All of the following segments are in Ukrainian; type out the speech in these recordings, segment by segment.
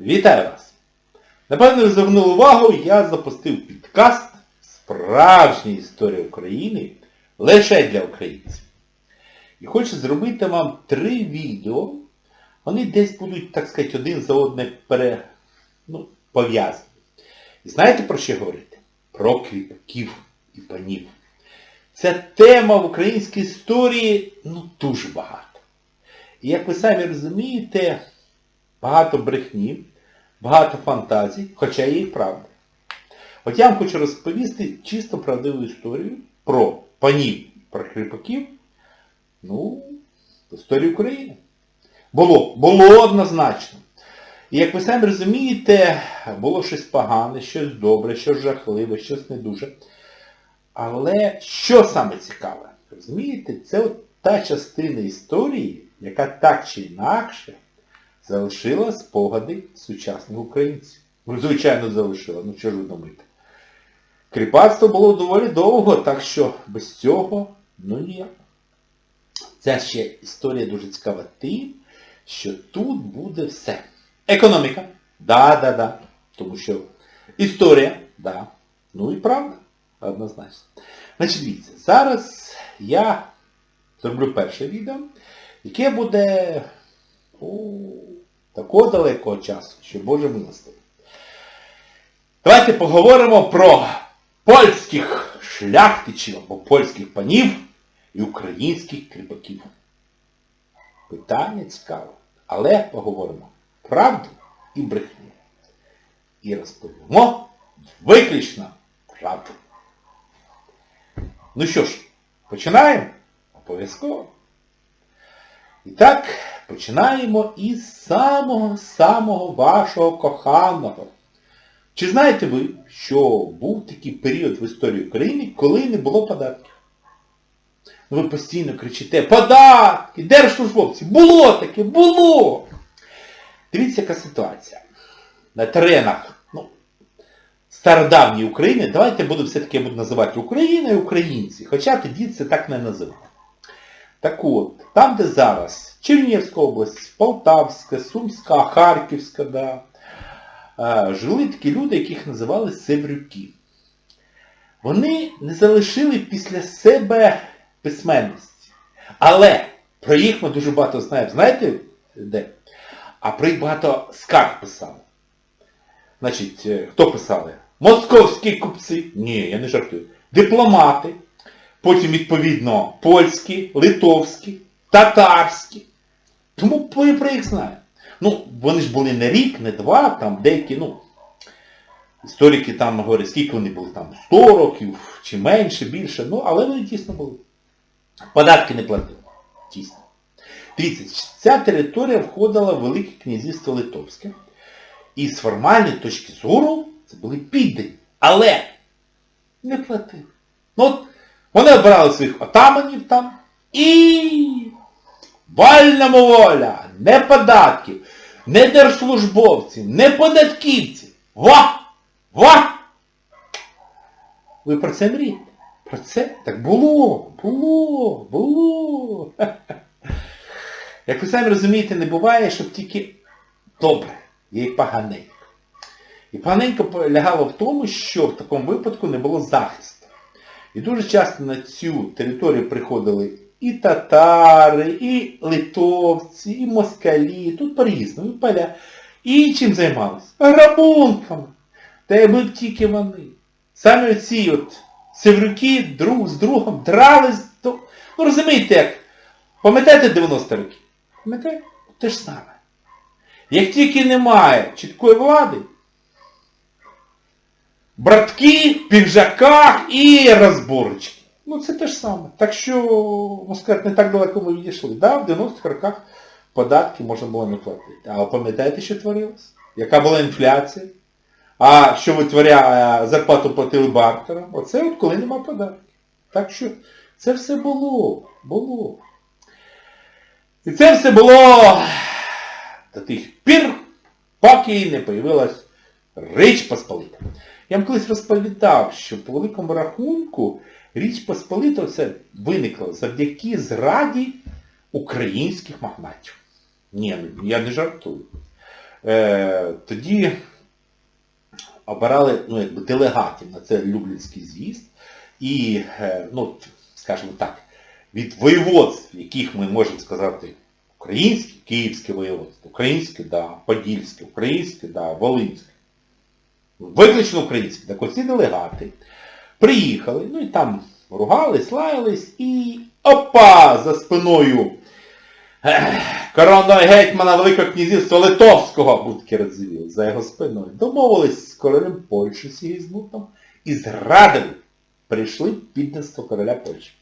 Вітаю вас! Напевно, ви звернули увагу, я запустив підкаст Справжня історія України лише для українців. І хочу зробити вам три відео. Вони десь будуть, так сказати, один за одне пере... ну, пов'язані. І знаєте про що говорити? Про кріпаків і панів. Ця тема в українській історії ну, дуже багато. І як ви самі розумієте, багато брехні, багато фантазій, хоча є і правда. От я вам хочу розповісти чисто правдиву історію про панів, про кріпаків, ну, історію України. Було, було однозначно. І як ви самі розумієте, було щось погане, щось добре, щось жахливе, щось не дуже. Але що саме цікаве? Розумієте, це от та частина історії, яка так чи інакше залишила спогади сучасних українців. Ну, звичайно, залишила. Ну що ж ви думаєте? Кріпацтво було доволі довго, так що без цього, ну ніяк. Ця ще історія дуже цікава тим, що тут буде все. Економіка. Да-да-да. Тому що історія, да. Ну і правда, однозначно. Значить, дивіться, зараз я зроблю перше відео, яке буде такого далекого часу, що Боже милостивий. Давайте поговоримо про польських шляхтичів або польських панів і українських кріпаків. Питання цікаве. Але поговоримо правду і брехню. І розповімо виключно правду. Ну що ж, починаємо? Обов'язково. І так, починаємо із самого-самого вашого коханого. Чи знаєте ви, що був такий період в історії України, коли не було податків? Ну ви постійно кричите, податки, держслужбовці, було таке, було! Дивіться, яка ситуація. На теренах ну, стародавньої України, давайте буду все-таки буду називати Україна і українці, хоча тоді це так не називали. Так от, там, де зараз Чернігівська область, Полтавська, Сумська, Харківська, да, жили такі люди, яких називали Севрюки. Вони не залишили після себе письменності. Але про їх ми дуже багато знаємо. Знаєте де? А про їх багато скарг писали. Значить, е, хто писали? Московські купці. Ні, я не жартую. Дипломати. Потім, відповідно, польські, литовські, татарські. Тому про їх знаю. Ну, вони ж були не рік, не два, там деякі, ну, історики там говорять, скільки вони були там, 100 років, чи менше, більше, ну, але вони дійсно були. Податки не платили. Дійсно. Дивіться, ця територія входила в Велике князівство Литовське. І з формальної точки зору це були піддані. Але не платили. Ну от, вони обирали своїх отаманів там і вольна воля, не податків, не держслужбовців, не податківців. Ва! Ва! Ви про це мрієте? Про це? Так було, було, було. Як ви самі розумієте, не буває, щоб тільки добре, є і поганенько. І поганенько полягало в тому, що в такому випадку не було захисту. І дуже часто на цю територію приходили і татари, і литовці, і москалі, тут по-різному, і поля. І чим займалися? Грабунками. Та якби б тільки вони. Саме оці от севрюки друг з другом дрались. То... Ну розумієте як? Пам'ятаєте 90 років? Пам'ятаєте? Те ж саме. Як тільки немає чіткої влади, братки в піджаках і розборочки. Ну це те ж саме. Так що, можна сказати, не так далеко ми відійшли. Да, в 90-х роках податки можна було не платити. А пам'ятаєте, що творилось? Яка була інфляція? А що витворяє, зарплату платили бартером? Оце от коли нема податків. Так що це все було. Було. І це все було до тих пір, поки не появилась Річ Посполита. Я вам колись розповідав, що по великому рахунку Річ Посполита це виникла завдяки зраді українських магнатів. Ні, я не жартую. е, тоді обирали ну, якби, делегатів на цей Люблінський з'їзд. І, е, ну, скажімо так, від воєводств, яких ми можемо сказати, українське, київське воєводство, українське, да, подільське, українське, да, волинське. Виключно українське. Так оці делегати приїхали, ну і там ругались, лаялись і опа! За спиною коронного гетьмана Великого князівства Литовського, будь розвів, за його спиною. Домовились з королем Польщі з Сігізмутом і зрадили. Прийшли підданство короля Польщі.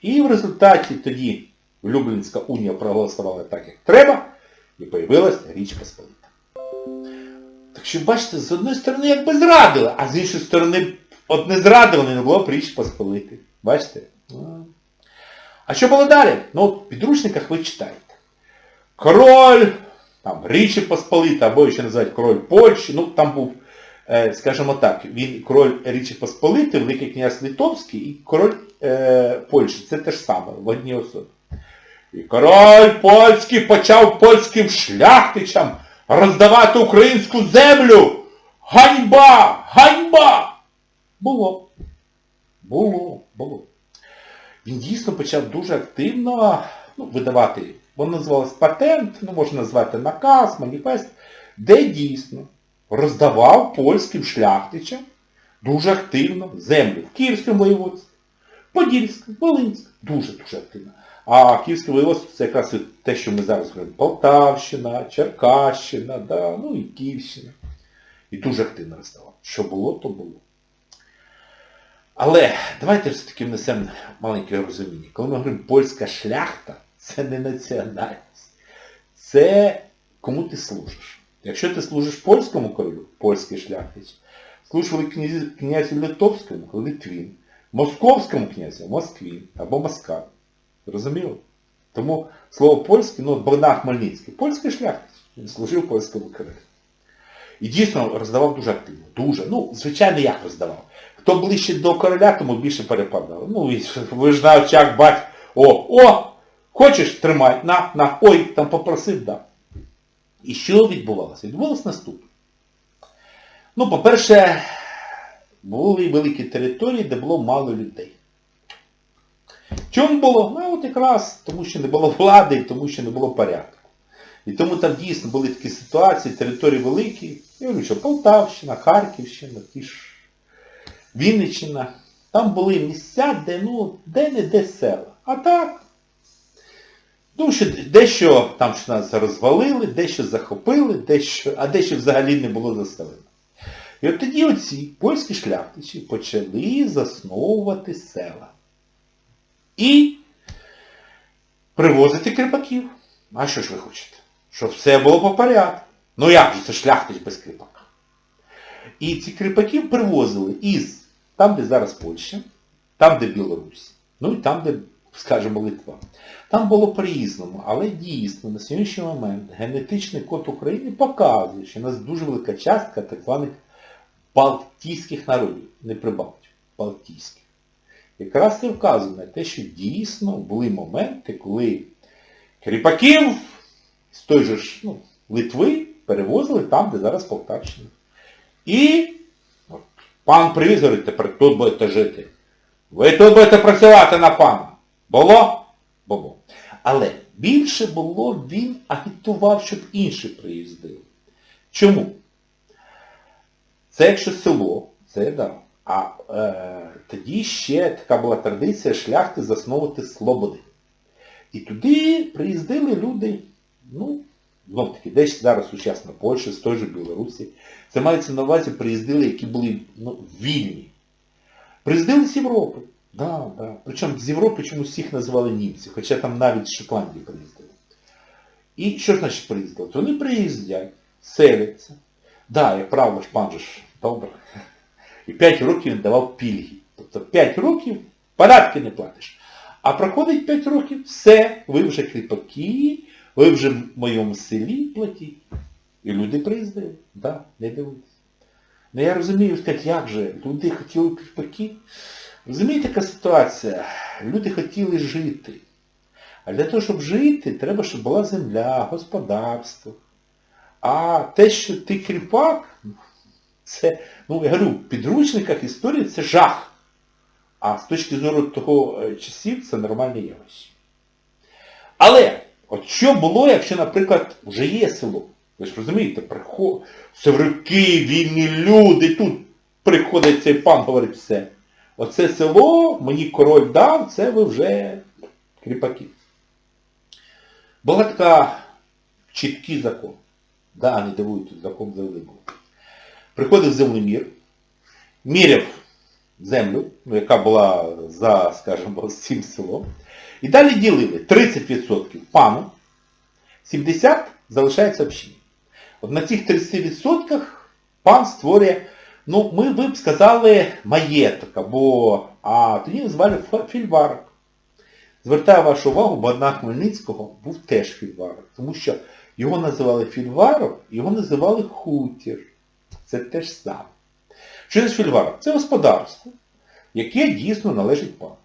І в результаті тоді Люблінська унія проголосувала так, як треба, і появилась Річ Посполита. Так що, бачите, з одної сторони якби зрадили, а з іншої сторони, от не зрадили, не було б Річ Посполити. Бачите? Ну. А що було далі? Ну, в підручниках ви читаєте. Король, там, Річі Посполита, або ще називають король Польщі, ну там був, е, скажімо так, він король Річі Посполити, Великий князь Литовський і король е, Польщі. Це те ж саме, в одній особі. І король польський почав польським шляхтичам роздавати українську землю. Ганьба! Ганьба! Було. Було, було. Він дійсно почав дуже активно ну, видавати, воно називалось патент, ну можна назвати наказ, маніфест, де дійсно роздавав польським шляхтичам дуже активно землю в Київському воєводстві, Подільському, Волинському, дуже-дуже активно. А Київське воєводство це якраз те, що ми зараз говоримо. Полтавщина, Черкащина, да, ну і Київщина. І дуже активно роздавав. Що було, то було. Але давайте все-таки внесемо маленьке розуміння. Коли ми говоримо польська шляхта, це не національність. Це кому ти служиш. Якщо ти служиш польському королю, польський шляхтич, служиш князю, Литовському, Литвін, московському князю, Москвін або Москаль. Розуміло? Тому слово польське, ну, Богдан Хмельницький, польський шляхтич, він служив польському королю. І дійсно роздавав дуже активно. Дуже. Ну, звичайно, як роздавав. Хто ближче до короля, тому більше перепадав. Ну, ви ж на очах бать, о, о, хочеш, тримай, на, на, ой, там попросив, да. І що відбувалося? Відбувалося наступне. Ну, по-перше, були великі території, де було мало людей. Чому було? Ну, от якраз тому, що не було влади, і тому, що не було порядку. І тому там дійсно були такі ситуації, території великі, я говорю, що Полтавщина, Харківщина, ті ж Вінниччина. Там були місця, де, ну, де-не-де села. А так, ну, що дещо там що нас розвалили, дещо захопили, дещо, а дещо взагалі не було заселено. І от тоді оці польські шляхтичі почали засновувати села. І привозити кріпаків. А що ж ви хочете? Щоб все було по порядку. Ну як же це шляхтич без кріпака? І ці кріпаків привозили із там, де зараз Польща, там, де Білорусь, ну і там, де, скажімо, Литва. Там було по-різному, але дійсно на сьогоднішній момент генетичний код України показує, що у нас дуже велика частка так званих балтійських народів, не прибалтів, балтійських. Якраз це вказує на те, що дійсно були моменти, коли кріпаків з той же ж ну, Литви перевозили там, де зараз Полтавщина. І от, пан привіз, тепер тут будете жити. Ви тут будете працювати на пана. Було? Було. Але більше було, він агітував, щоб інші приїздили. Чому? Це якщо село, це да. А е, тоді ще така була традиція шляхти засновувати слободи. І туди приїздили люди, ну, знов таки, десь зараз сучасна Польща, з той же Білорусі. Це мається на увазі приїздили, які були ну, вільні. Приїздили з Європи. Да, да. Причому з Європи чомусь всіх називали німці, хоча там навіть з Шотландії приїздили. І що значить приїздили? То вони приїздять, селяться. Да, як правило, ж пан же ж добре. І 5 років він давав пільги. Тобто 5 років податки не платиш. А проходить 5 років, все, ви вже кріпаки, ви вже в моєму селі платіть. І люди приїздили. Да, не дивуйтесь. Ну я розумію, сказати, як же, люди хотіли кріпаки. Розумієте, яка ситуація? Люди хотіли жити. А для того, щоб жити, треба, щоб була земля, господарство. А те, що ти кріпак, це, ну я говорю, в підручниках історії це жах. А з точки зору того е, часів це нормальне явище. Але, от що було, якщо, наприклад, вже є село? Ви ж розумієте, приход... севрюки, вільні люди, тут приходить цей пан, говорить все. Оце село, мені король дав, це ви вже кріпаки. Була така чіткий закон. Да, не дивуйтесь, закон завжди був. Приходив землемір, міряв землю, ну, яка була за, скажімо, цим селом, і далі ділили 30% пану, 70% залишається общині. От на цих 30% пан створює, ну, ми ви б сказали, маєток, або, а тоді називали фільварок. Звертаю вашу увагу, бо одна Хмельницького був теж фільварок, тому що його називали фільварок, його називали хутір. Це те ж саме. Що це фільварок? Це господарство, яке дійсно належить пану.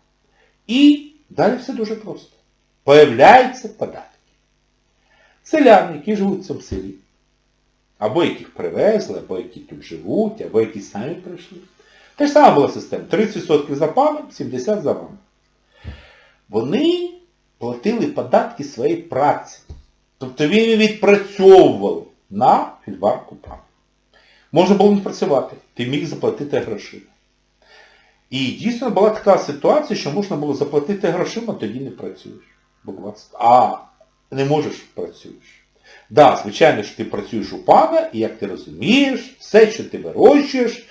І далі все дуже просто. Появляються податки. Селяни, які живуть в цьому селі, або яких привезли, або які тут живуть, або які самі прийшли. Те ж саме була система. 30% за паном, 70% за вами. Вони платили податки своєї праці. Тобто він відпрацьовував на фільварку пана. Можна було не працювати, ти міг заплатити грошима. І дійсно була така ситуація, що можна було заплатити грошима, тоді не працюєш. А не можеш працюєш. Так, да, звичайно, що ти працюєш у пана, і як ти розумієш, все, що ти вирощуєш,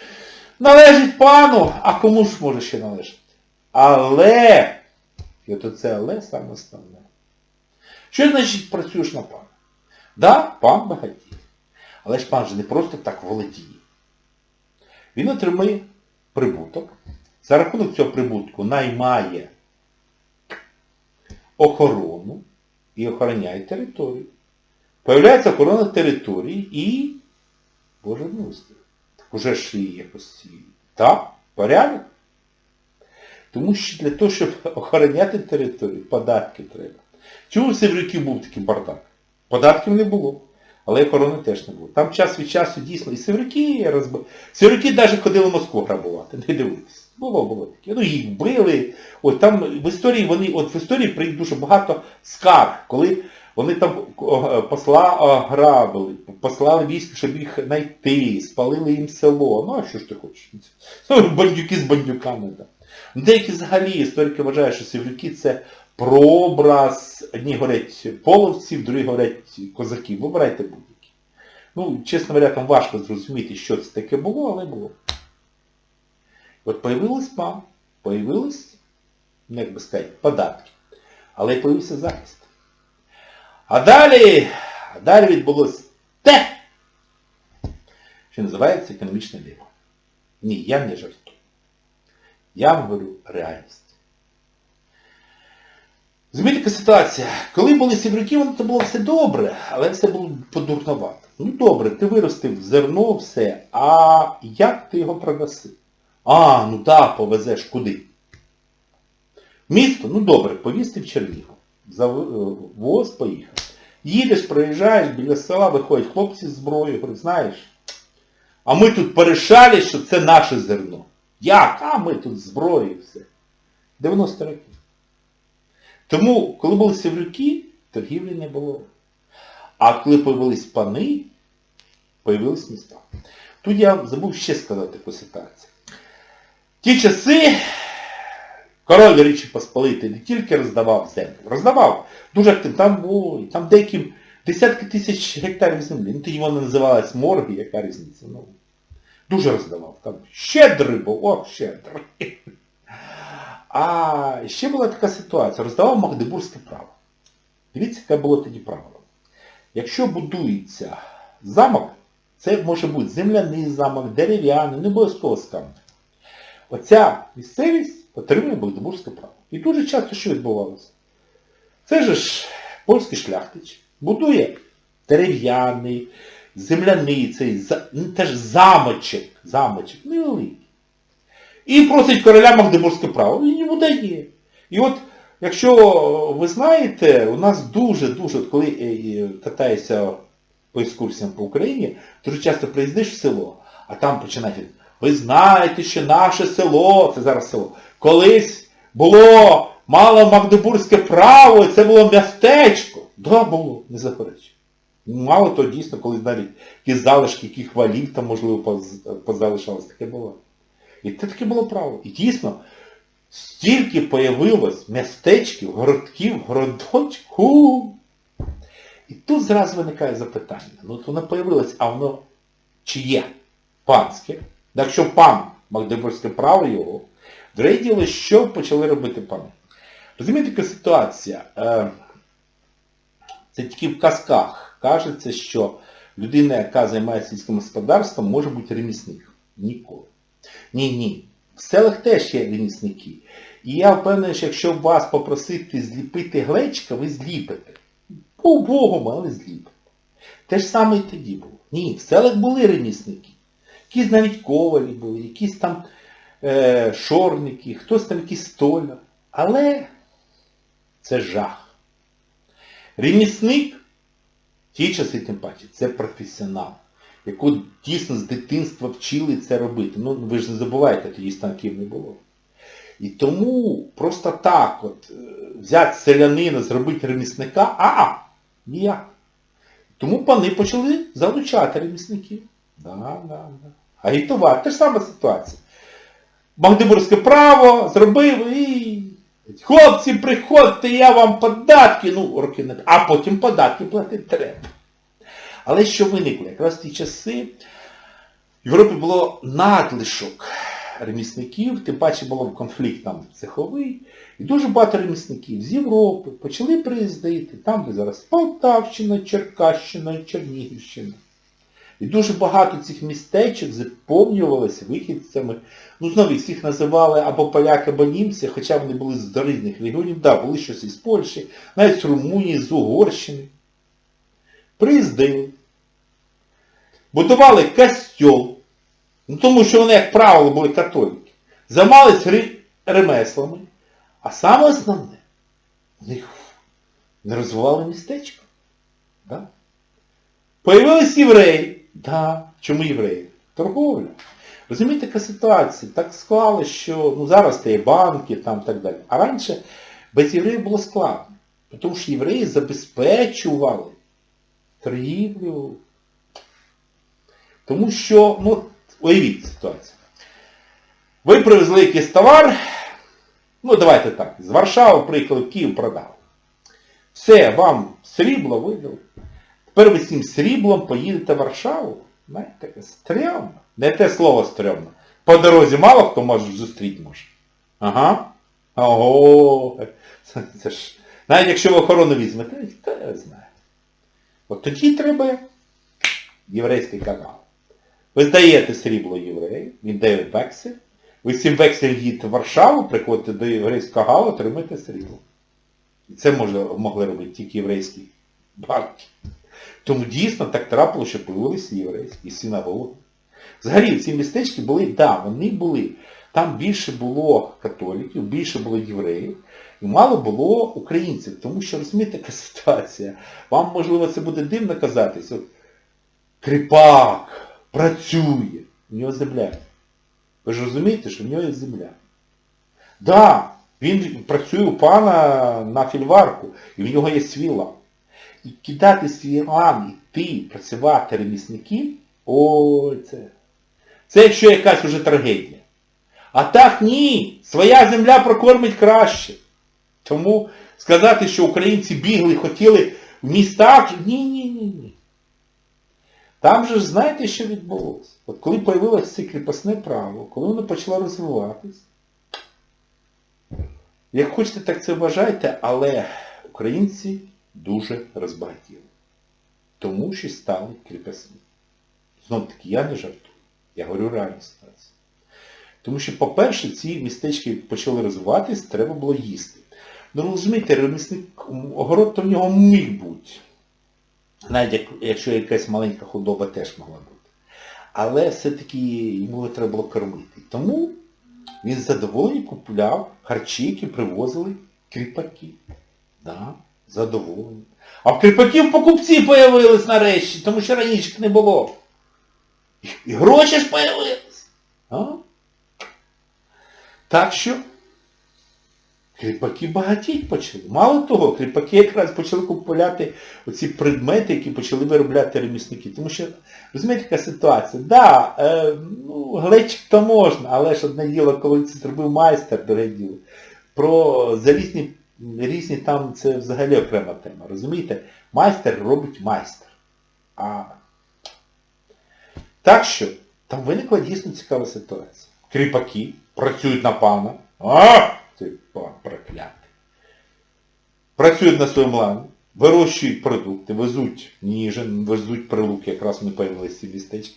належить пану, а кому ж може ще належати? Але, і от це але саме основне. Що значить працюєш на пана? Да, пан багатіє. Але ж пан же не просто так володіє. Він отримує прибуток. За рахунок цього прибутку наймає охорону і охороняє територію. Появляється охорона території і... Боже милостивий. Так уже ж і якось... Так, порядок. Тому що для того, щоб охороняти територію, податки треба. Чому в Севрюків був такий бардак? Податків не було. Але охорони теж не було. Там час від часу дійсно і Севрюки розбили. Севрюки навіть ходили в Москву грабувати, не дивитись. Було, було таке. Ну їх били. От там в історії вони, от в історії прийде дуже багато скарг, коли вони там посла ограбили, послали військ, щоб їх знайти, спалили їм село. Ну а що ж ти хочеш? Ну, бандюки з бандюками. Да. Деякі взагалі історики вважають, що Севрюки це прообраз, одні говорять половців, другі говорять козаків. Вибирайте будь-які. Ну, чесно говоря, там важко зрозуміти, що це таке було, але було. От появилась пан, появились, ну, як би сказати, податки. Але появився захист. А далі, далі відбулось те, що називається економічне диво. Ні, я не жартую. Я вам говорю реальність. Яка ситуація? Коли були сіврюки, то було все добре, але все було подурновато. Ну добре, ти виростив зерно, все, а як ти його продаси? А, ну да, повезеш куди? Місто, ну добре, повісти в Чернігів. Завоз поїхав. Їдеш, проїжджаєш, біля села виходять хлопці з зброєю, говорять, знаєш, а ми тут порішали, що це наше зерно. Як? А ми тут зброєю все. 90 років. Тому, коли були севрюки, торгівлі не було. А коли появились пани, появились міста. Тут я забув ще сказати таку ситуацію. Ті часи король Річі Посполитий не тільки роздавав землю, роздавав дуже активно. Там було, там деякі десятки тисяч гектарів землі. Ну тоді вона називалась морги, яка різниця. Ну, дуже роздавав. Там щедрий був, о, щедрий. А ще була така ситуація, роздавав Магдебурзьке право. Дивіться, яке було тоді правило. Якщо будується замок, це може бути земляний замок, дерев'яний, не обов'язково з. Оця місцевість отримує Магдебурзьке право. І дуже часто що відбувалося? Це ж польський шляхтич будує дерев'яний, земляний цей, ну, теж замочок, замочок, невеликий. І просить короля Магдебурзьке право. Він йому дає. І от, якщо ви знаєте, у нас дуже-дуже, коли е, е, катаєшся по екскурсіям по Україні, дуже часто приїздиш в село, а там починають, ви знаєте, що наше село, це зараз село, колись було, мало Магдебурзьке право, і це було містечко. Да, було, не заперечую. Мало то дійсно, колись навіть ті залишки, яких валів там, можливо, поз- позалишалось, таке було. І це таке було право. І дійсно, стільки появилось містечків, городків, городочку. І тут зразу виникає запитання. Ну от воно появилось, а воно чи є панське? Якщо пан Магдебурзьке право його, друге діло, що почали робити пани? Розумієте, така ситуація? Е, це тільки в казках. Кажеться, що людина, яка займається сільським господарством, може бути ремісник. Ніколи. Ні-ні. В селах теж є ремісники. І я впевнений, що якщо вас попросити зліпити глечка, ви зліпите. По Богом, але зліпите. Те ж саме і тоді було. Ні, в селах були ремісники. Якісь навіть ковалі були, якісь там е, шорники, хтось там якийсь столяр. Але це жах. Ремісник, в ті часи тим паче, це професіонал, яку дійсно з дитинства вчили це робити. Ну, ви ж не забувайте, тоді станків не було. І тому просто так от е, взяти селянина, зробити ремісника, а, ніяк. Тому пани почали залучати ремісників. Да, да, да. Агітувати. Те ж сама ситуація. Магдебурзьке право зробив і... Хлопці, приходьте, я вам податки, ну, роки не... А потім податки платити треба. Але що виникло? Якраз в ті часи в Європі було надлишок ремісників, тим паче було конфлікт там цеховий, і дуже багато ремісників з Європи почали приїздити, там, де зараз Полтавщина, Черкащина, Чернігівщина. І дуже багато цих містечок заповнювалося вихідцями. Ну, знову їх всіх називали або поляки, або німці, хоча вони були з різних регіонів, да, були щось із Польщі, навіть з Румунії, з Угорщини. Приїздили. Будували костьол, ну, тому що вони, як правило, були католики. Займались ре- ремеслами. А саме основне, у них не розвивали містечко. Да? Появились євреї. Да. Чому євреї? Торговля. Розумієте, така ситуація. Так склалося, що ну, зараз є банки там так далі. А раніше без євреїв було складно. Тому що євреї забезпечували торгівлю. Тому що, ну, уявіть ситуацію. Ви привезли якийсь товар, ну давайте так, з Варшави приїхали в Київ продали. Все, вам срібло видали. Тепер ви з цим сріблом поїдете в Варшаву. Знаєте, стрьомно. Не те слово стрьомно. По дорозі мало хто може зустріти може. Ага. Ого. Це, це ж. Навіть якщо ви охорону візьмете, хто знає. От тоді треба єврейський канал. Ви здаєте срібло єврею, він дає вексель. Ви з цим векселем їдете в Варшаву, приходите до єврейського галу, отримаєте срібло. І це може, могли робити тільки єврейські банки. Тому дійсно так трапило, що появилися єврейські синагоги. Взагалі ці містечки були, так, да, вони були. Там більше було католиків, більше було євреїв, і мало було українців. Тому що, розумієте, яка ситуація. Вам, можливо, це буде дивно казатись. От, кріпак працює, в нього земля. Ви ж розумієте, що в нього є земля. Да, він працює у пана на фільварку, і в нього є свій лам. І кидати свій лам, іти, працювати ремісників, ой, це. Це якщо якась уже трагедія. А так ні, своя земля прокормить краще. Тому сказати, що українці бігли, хотіли в містах, ні, ні, ні, ні. Там же ж знаєте, що відбулося? От коли появилось це кріпосне право, коли воно почало розвиватись, як хочете, так це вважайте, але українці дуже розбагатіли. Тому що стали кріпосні. Знову таки, я не жартую. Я говорю реальну ситуацію. Тому що, по-перше, ці містечки почали розвиватись, треба було їсти. Ну розумієте, ремісник, огород то в нього міг бути. Навіть якщо якась маленька худоба теж могла бути. Але все-таки йому треба було кормити. Тому він з задоволенням купляв харчі, які привозили кріпаки. Да. Задоволені. А в кріпаків покупці появились нарешті, тому що раніше їх не було. І, гроші ж появились. А? Так що кріпаки багатіть почали. Мало того, кріпаки якраз почали купувати оці предмети, які почали виробляти ремісники. Тому що, розумієте, яка ситуація? Да, е, ну, глечик то можна, але ж одне діло, коли це зробив майстер, дороге діло. Про залізні різні там це взагалі окрема тема. Розумієте? Майстер робить майстер. А так що, там виникла дійсно цікава ситуація. Кріпаки працюють на пана. А! Цей пан проклятий. Працюють на своєму лані, вирощують продукти, везуть ніжин, везуть прилуки, якраз вони появилися ці містечки.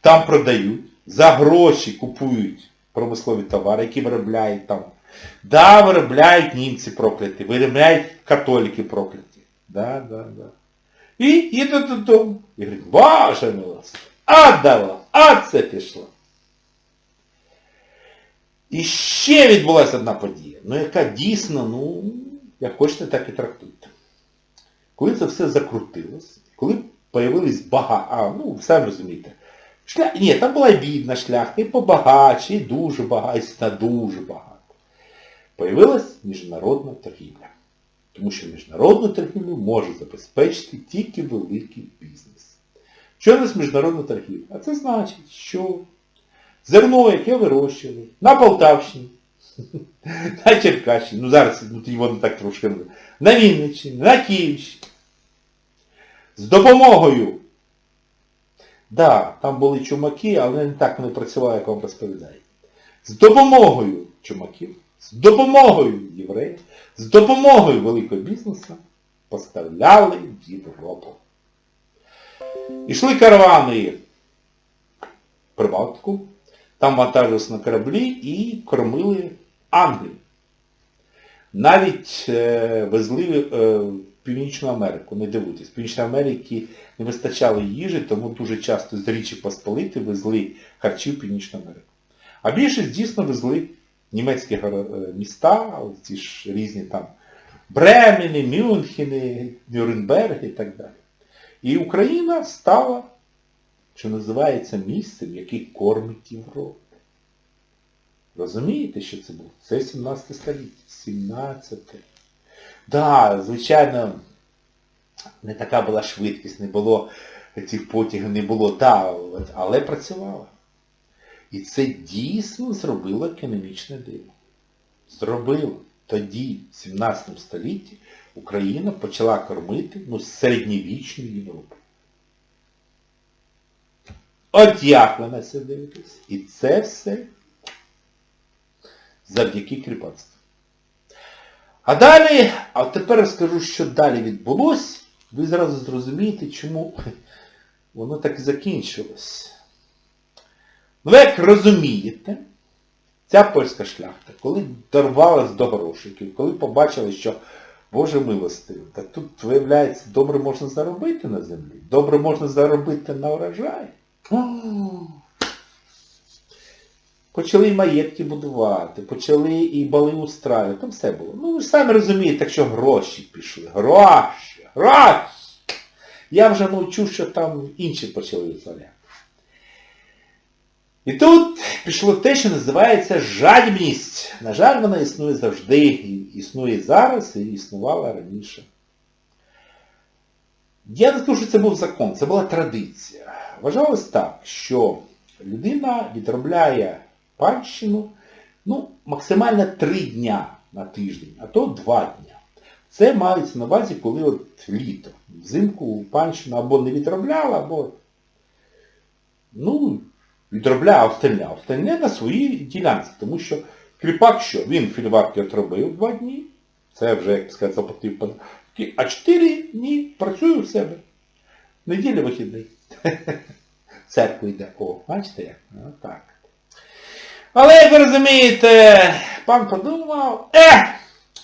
Там продають, за гроші купують промислові товари, які виробляють там. Да, виробляють німці прокляті, виробляють католики прокляті. Да, да, да. І їдуть додому. І говорять, боже милости, а дала, а це пішло. І ще відбулася одна подія, ну яка дійсно, ну, як хочете, так і трактуйте. Коли це все закрутилось, коли появились багато, ну, самі розумієте, шлях, ні, там була бідна шляхта, і побагаче, і дуже багато, і дуже багато. Появилась міжнародна торгівля. Тому що міжнародну торгівлю може забезпечити тільки великий бізнес. Що у нас міжнародна торгівля? А це значить, що зерно, яке вирощували на Полтавщині, на Черкащині, ну зараз воно так трошки, на Вінниччині, на Київщині, з допомогою. Да, там були чумаки, але не так вони працювали, як вам розповідають. З допомогою чумаків, з допомогою євреїв, з допомогою великого бізнесу поставляли в Європу. Ішли каравани в Прибалтику, там вантажилися на кораблі і кормили Англію. Навіть е, везли е, в Північну Америку, не дивуйтесь, в Північній Америці не вистачало їжі, тому дуже часто з Річі Посполити везли харчі в Північну Америку. А більшість дійсно везли німецькі е, міста, ці ж різні там Бремені, Мюнхени, Нюрнберги і так далі. І Україна стала, що називається, місцем, яке кормить Європу. Розумієте, що це було? Це 17 століття. 17. Да, звичайно, не така була швидкість, не було цих потягів, не було, да, але працювала. І це дійсно зробило економічне диво. Зробило. Тоді, в 17 столітті, Україна почала кормити ну, середньовічну Європу. От як ви на це дивитесь? І це все завдяки кріпацтву. А далі, а тепер розкажу, що далі відбулось. Ви зразу зрозумієте, чому воно так і закінчилось. Ну, як розумієте, ця польська шляхта, коли дорвалась до грошиків, коли побачили, що, Боже милостивий, так тут, виявляється, добре можна заробити на землі, добре можна заробити на урожай. Почали і маєтки будувати, почали і бали устраювати, там все було. Ну ви ж самі розумієте, якщо гроші пішли. Гроші! Гроші! Я вже мовчу, що там інші почали витворяти. І тут пішло те, що називається жадібність. На жаль, вона існує завжди, існує зараз, і існувала раніше. Я не скажу, що це був закон, це була традиція. Вважалось так, що людина відробляє панщину ну, максимально три дня на тиждень, а то два дня. Це мається на увазі, коли от літо. Взимку панщину або не відробляла, або ну, відробляв автельня. Автельня на своїй ділянці, тому що кріпак що? Він фільварки отробив два дні, це вже, як сказати, заплатив а чотири дні працює у себе. Неділя вихідний. Церкву йде. О, бачите як? Ну, так. Але, як ви розумієте, пан подумав, е,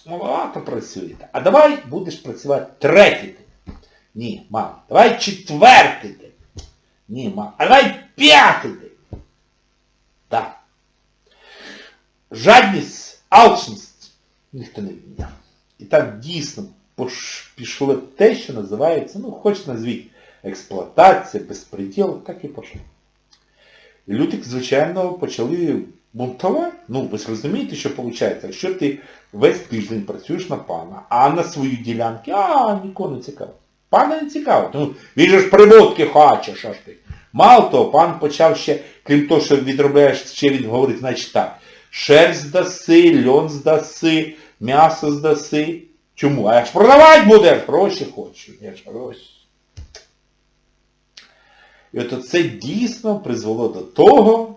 маловато працюєте, а давай будеш працювати третій день. Ні, мам, давай четвертий день. Ні, мам, а давай п'ятий день. Так. Жадність, алчність ніхто не відміняв. І так дійсно пішло те, що називається, ну, хоч назвіть, експлуатація, безпреділ, так і пішло. І люди, звичайно, почали бунтувати. Ну, ви ж розумієте, що виходить, якщо ти весь тиждень працюєш на пана, а на свої ділянки, а нікого не цікаво. Пана не цікаво. Ну, він же ж прибутки хоче, що ж ти. Мало того, пан почав ще, крім того, що відробляєш, ще він говорить, значить так, шерсть здаси, льон здаси, м'ясо здаси. Чому? А як ж продавати будеш? Гроші хочу. Я ж гроші. І от це дійсно призвело до того,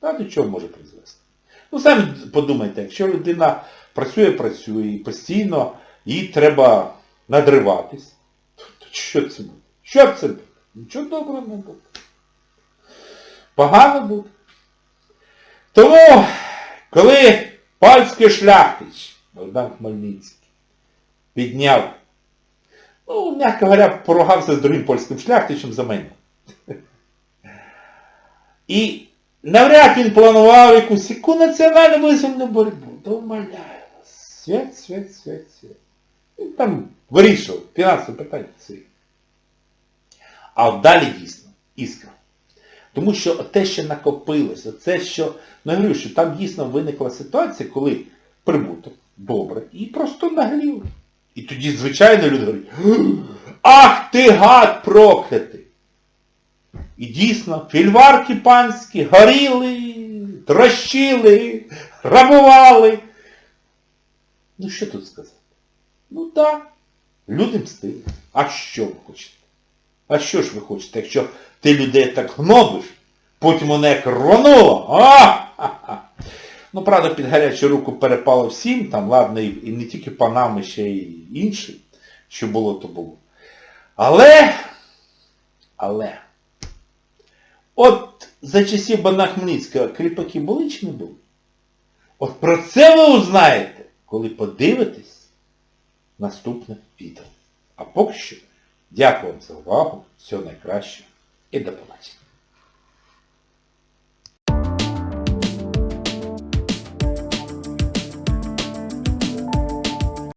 а до чого може призвести. Ну, самі подумайте, якщо людина працює, працює і постійно їй треба надриватись, то що це буде? Що це буде? Нічого доброго не буде. Погано буде. Тому, коли польський шляхтич Богдан Хмельницький підняв, ну, м'яко говоря, поругався з другим польським шляхтичем за мене. І навряд він планував якусь яку національну визвольну боротьбу. То умоляю вас. Свят, свят, свят, свят. Він там вирішував фінансове питання свої. А далі дійсно іскра. Тому що те, що накопилося, це, що, ну я говорю, що там дійсно виникла ситуація, коли прибуток добре і просто нагліли. І тоді, звичайно, люди говорять, ах ти гад проклятий! І дійсно, фільварки панські горіли, трощили, грабували. Ну що тут сказати? Ну так, люди мстили. А що ви хочете? А що ж ви хочете, якщо ти людей так гнобиш, потім воно як рвануло. А! Ну, правда, під гарячу руку перепало всім, там, ладно, і, не тільки панами, ще й інші, що було, то було. Але, але, от за часів Богдана Хмельницького кріпаки були чи не були? От про це ви узнаєте, коли подивитесь наступне відео. А поки що, дякую вам за увагу, всього найкращого і до побачення.